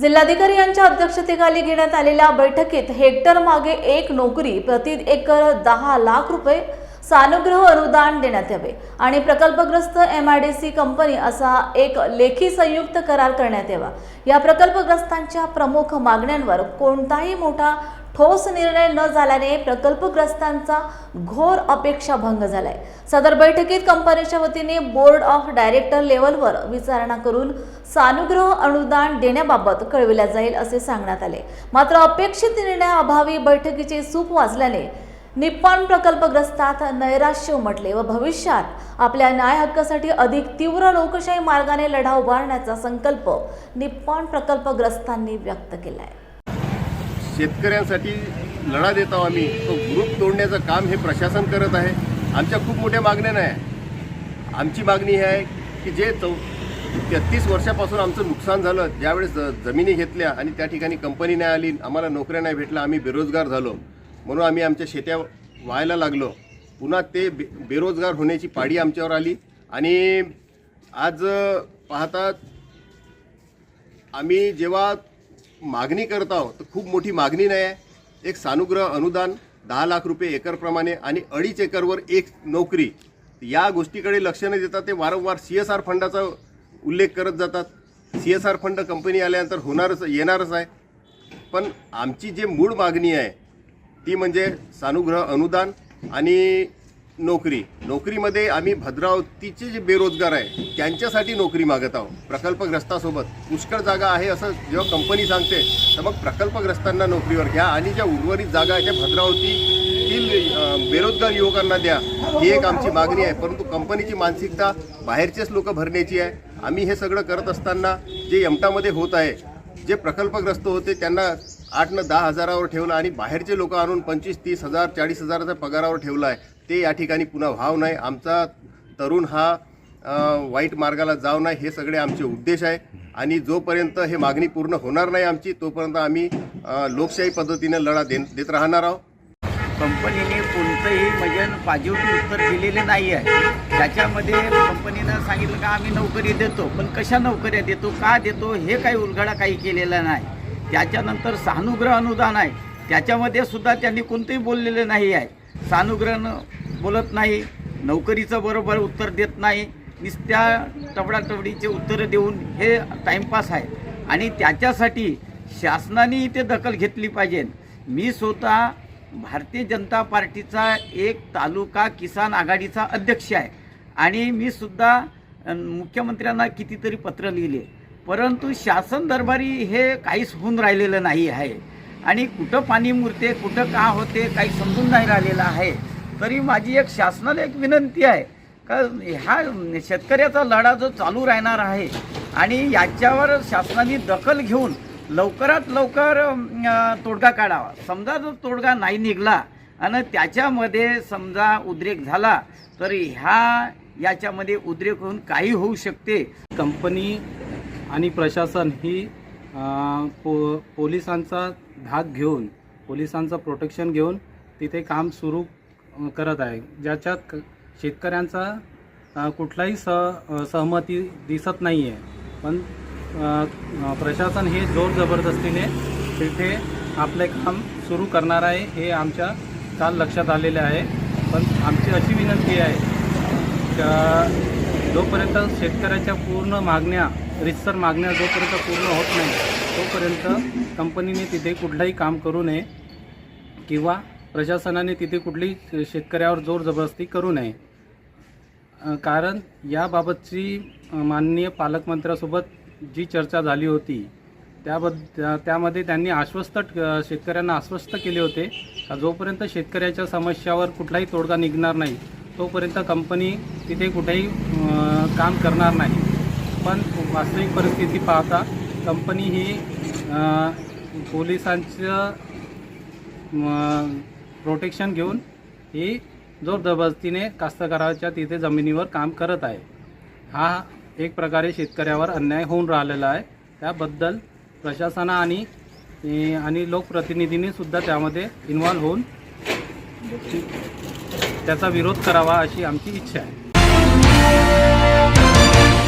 जिल्हाधिकारी यांच्या अध्यक्षतेखाली घेण्यात आलेल्या बैठकीत हेक्टर मागे एक नोकरी प्रति एकर दहा लाख रुपये सानुग्रह अनुदान देण्यात यावे आणि प्रकल्पग्रस्त M I D C company असा एक लेखी संयुक्त करार करण्यात यावा. या प्रकल्पग्रस्तांच्या प्रमुख मागण्यांवर कोणताही मोठा ठोस निर्णय न झाल्याने प्रकल्पग्रस्तांचा घोर अपेक्षाभंग झालाय. सदर बैठकीत कंपनीच्या वतीने बोर्ड ऑफ डायरेक्टर लेवलवर विचारणा करून सानुग्रह अनुदान देण्याबाबत कळविल्या जाईल असे सांगण्यात आले. मात्र अपेक्षित निर्णयाअभावी बैठकीचे सूप वाजल्याने निप्पॉन प्रकल्पग्रस्तात नैराश्य उमटले व भविष्यात आपल्या न्याय हक्कासाठी अधिक तीव्र लोकशाही मार्गाने लढा उभारण्याचा संकल्प निप्पॉन प्रकल्पग्रस्तांनी व्यक्त केला आहे शेतकऱ्यांसाठी लढा देत आहोत आम्ही. तो ग्रुप तोडण्याचं काम हे प्रशासन करत आहे. आमच्या खूप मोठ्या मागण्या नाही आमची मागणी ही आहे की जे चौ तेहतीस वर्षापासून आमचं नुकसान झालं ज्यावेळेस ज- जमिनी घेतल्या आणि त्या ठिकाणी कंपनी नाही आली आम्हाला नोकऱ्या नाही भेटल्या आम्ही बेरोजगार झालो. म्हणून आम्ही आमच्या शेत्या व्हायला लागलो. पुन्हा ते बे बेरोजगार होण्याची पाडी आमच्यावर आली. आणि आज पाहतात पाहता आम्ही जेव्हा मागणी करत आहोत तर खूप मोठी मागणी नाही आहे. एक सानुग्रह अनुदान दहा लाख रुपये एकरप्रमाणे आणि अडीच एकरवर एक नोकरी. या गोष्टीकडे लक्ष न देता ते वारंवार सी एस आर फंडाचा उल्लेख करत जातात. C S R fund company आल्यानंतर होणारच येणारच आहे. पण आमची जे मूळ मागणी आहे ती म्हणजे सानुग्रह अनुदान आणि नोकरी. नोकरीमध्ये आम्ही भद्रावतीचे जे बेरोजगार आहे त्यांच्यासाठी नोकरी मागत आहोत प्रकल्पग्रस्तासोबत. पुष्कळ जागा आहे असं जेव्हा कंपनी सांगते तर मग प्रकल्पग्रस्तांना नोकरीवर घ्या आणि ज्या उर्वरित जागा आहे त्या भद्रावतीतील बेरोजगार युवकांना द्या. ही एक आमची मागणी आहे परंतु कंपनीची मानसिकता बाहेरचेच लोक भरण्याची आहे. आम्ही हे सगळं करत असताना जे यमटामध्ये होत आहे जे प्रकल्पग्रस्त होते त्यांना आठ न दहा हजारावर ठेवलं आणि बाहेरचे लोक आणून पंचवीस तीस हजार चाळीस हजाराचा पगारावर ठेवला आहे. ते या ठिकाणी पुन्हा व्हाव नाही. आमचा तरुण हा वाईट मार्गाला जाऊ नये हे सगळे आमचे उद्देश आहे. आणि जोपर्यंत हे मागणी पूर्ण होणार नाही आमची तोपर्यंत आम्ही लोकशाही पद्धतीने लढा दे देत राहणार आहोत. कंपनीने कोणतंही म्हणजे पॉझिटिव्ह उत्तर दिलेले नाही आहे. त्याच्यामध्ये कंपनीनं सांगितलं का आम्ही नोकरी देतो पण कशा नोकऱ्या देतो का देतो हे काही उलगडा काही केलेला नाही. त्याच्यानंतर सहानुग्रह अनुदान आहे. त्याच्यामध्ये सुद्धा त्यांनी कोणतंही बोललेलं नाही आहे. सानुग्रहनं बोलत नाही नोकरीचं बरोबर उत्तर देत नाही नुसत्या टबडाटबडीचे उत्तरं देऊन हे टाईमपास आहे. आणि त्याच्यासाठी शासनाने इथे दखल घेतली पाहिजे. मी स्वतः भारतीय जनता पार्टीचा एक तालुका किसान आघाडीचा अध्यक्ष आहे. आणि मी सुद्धा मुख्यमंत्र्यांना कितीतरी पत्र लिहिले. परंतु शासन दरबारी हे काहीच होऊन राहिलेलं नाही आहे. आणि कुठं पाणी मुरते कुठं का होते काही समजून नाही राहिलेलं आहे. तरी माझी एक शासनाला एक विनंती आहे का ह्या शेतकऱ्याचा लढा जो चालू राहणार आहे आणि याच्यावर शासनाने दखल घेऊन लवकरात लवकर तोडगा काढावा. समजा जर तोडगा नाही निघला आणि त्याच्यामध्ये समजा उद्रेक झाला तर ह्या याच्यामध्ये उद्रेक होऊन काही होऊ शकते. कंपनी आणि प्रशासन ही पो पोलिसांचा धाक घेऊन पोलिसांचं प्रोटेक्शन घेऊन तिथे काम सुरू करत आहे. ज्याच्यात क- शेतकऱ्यांचा कुठलाही स सहमती दिसत नाही आहे पण प्रशासन हे जोर जबरदस्तीने तिथे आपले काम सुरू करणार आहे हे आमच्या काल लक्षात आलेले आहे. पण आमची अशी विनंती आहे का जोपर्यंत शेतकऱ्याच्या पूर्ण मागण्या रितसर मागण्या जोपर्यंत पूर्ण होत नाही तोपर्यंत कंपनीने तिथे कुठलंही काम करू नये किंवा प्रशासनाने तिथे कुठली शेतकऱ्यावर जोर जबरदस्ती करू नये. कारण याबाबतची माननीय पालकमंत्र्यासोबत जी चर्चा झाली होती त्याबद्द त्या- त्यामध्ये त्यांनी आश्वस्त शेतकऱ्यांना आश्वस्त केले होते का जोपर्यंत शेतकऱ्याच्या समस्यावर कुठलाही तोडगा निघणार नाही तोपर्यंत कंपनी तिथे कुठेही काम करणार नाही. पण वास्तविक परिस्थिती पाहता कंपनी ही पोलिसांचं प्रोटेक्शन घेऊन ही जोरजबरदस्तीने कास्तकाराच्या तिथे जमिनीवर काम करत आहे. हा एक प्रकारे शेतकऱ्यावर अन्याय होऊन राहिलेला आहे. त्याबद्दल प्रशासना आणि आणि लोकप्रतिनिधींनीसुद्धा त्यामध्ये इन्व्हॉल्व होऊन त्याचा विरोध करावा अशी आमची इच्छा आहे.